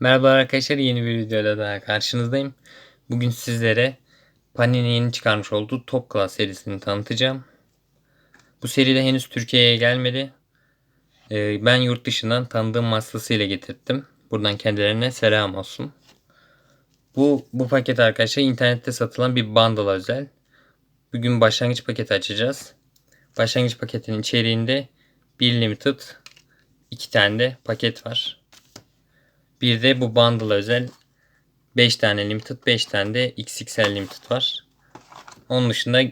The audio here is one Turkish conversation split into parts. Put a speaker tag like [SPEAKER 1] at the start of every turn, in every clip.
[SPEAKER 1] Merhaba arkadaşlar yeni bir videoyla daha karşınızdayım. Bugün sizlere Panini yeni çıkarmış olduğu Top Class serisini tanıtacağım. Bu seride henüz Türkiye'ye gelmedi. Ee, ben yurt dışından tanıdığım vasıtasıyla getirttim. Buradan kendilerine selam olsun. Bu, bu paket arkadaşlar internette satılan bir bundle özel. Bugün başlangıç paketi açacağız. Başlangıç paketinin içeriğinde bir limited, iki tane de paket var. Bir de bu bundle özel 5 tane limited 5 tane de XXL limited var. Onun dışında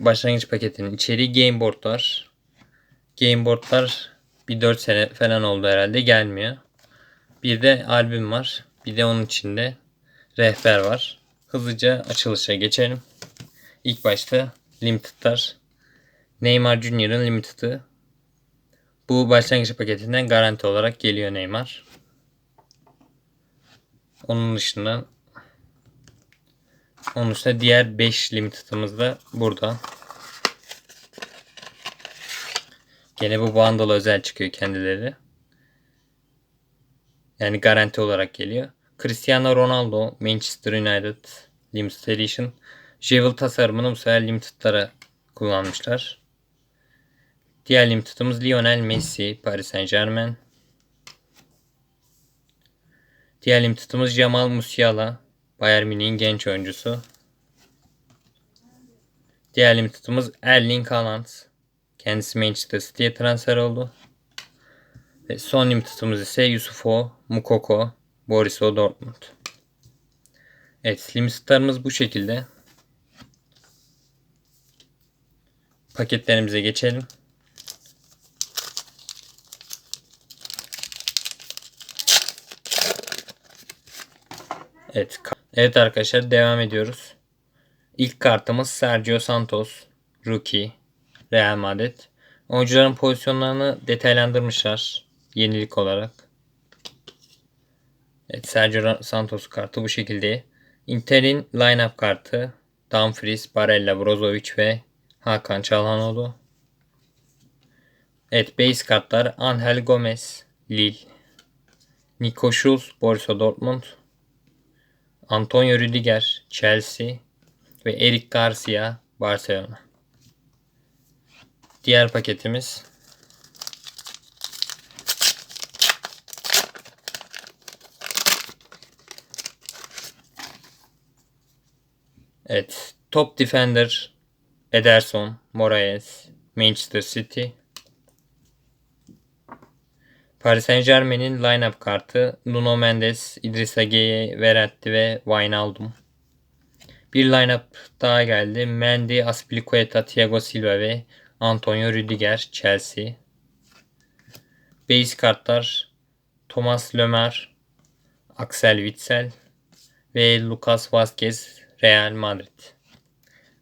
[SPEAKER 1] başlangıç paketinin içeriği gameboard var. Gameboardlar bir 4 sene falan oldu herhalde gelmiyor. Bir de albüm var. Bir de onun içinde rehber var. Hızlıca açılışa geçelim. İlk başta limited'lar. Neymar Junior'ın limited'ı. Bu başlangıç paketinden garanti olarak geliyor Neymar. Onun dışında onun dışında diğer 5 limited'ımız da burada. Gene bu bundle özel çıkıyor kendileri. Yani garanti olarak geliyor. Cristiano Ronaldo Manchester United Limited Edition. Jewel tasarımını bu sefer limited'lara kullanmışlar. Diğer limited'ımız Lionel Messi Paris Saint Germain. Diğer limited'ımız Jamal Musiala. Bayern Münih'in genç oyuncusu. Diğer limited'ımız Erling Haaland. Kendisi Manchester City'ye transfer oldu. Ve son limited'ımız ise Yusufo Mukoko. Borussia Dortmund. Evet limited'larımız bu şekilde. Paketlerimize geçelim. Evet. Evet arkadaşlar devam ediyoruz. İlk kartımız Sergio Santos. Rookie. Real Madrid. Oyuncuların pozisyonlarını detaylandırmışlar. Yenilik olarak. Evet Sergio Santos kartı bu şekilde. Inter'in line-up kartı. Dumfries, Barella, Brozovic ve Hakan Çalhanoğlu. Evet base kartlar Angel Gomez, Lille. Nico Schulz, Borussia Dortmund. Antonio Rüdiger, Chelsea ve Eric Garcia, Barcelona. Diğer paketimiz Evet, Top Defender Ederson, Moraes, Manchester City. Paris Saint Germain'in line-up kartı Nuno Mendes, İdrissa Gueye, Verratti ve Wijnaldum. Bir line-up daha geldi. Mendy, Aspilicueta, Thiago Silva ve Antonio Rüdiger, Chelsea. Base kartlar Thomas Lömer, Axel Witsel ve Lucas Vazquez, Real Madrid.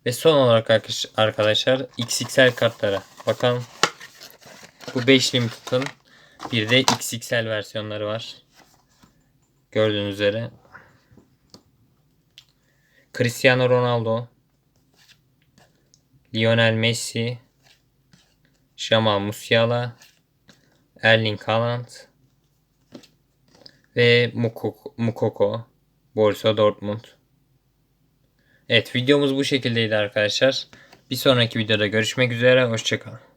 [SPEAKER 1] Ve son olarak arkadaşlar XXL kartlara bakalım. Bu 5 limited'ın bir de XXL versiyonları var. Gördüğünüz üzere. Cristiano Ronaldo, Lionel Messi, Jamal Musiala, Erling Haaland ve Mukoko, Mukoko Borussia Dortmund. Evet videomuz bu şekildeydi arkadaşlar. Bir sonraki videoda görüşmek üzere. Hoşçakalın.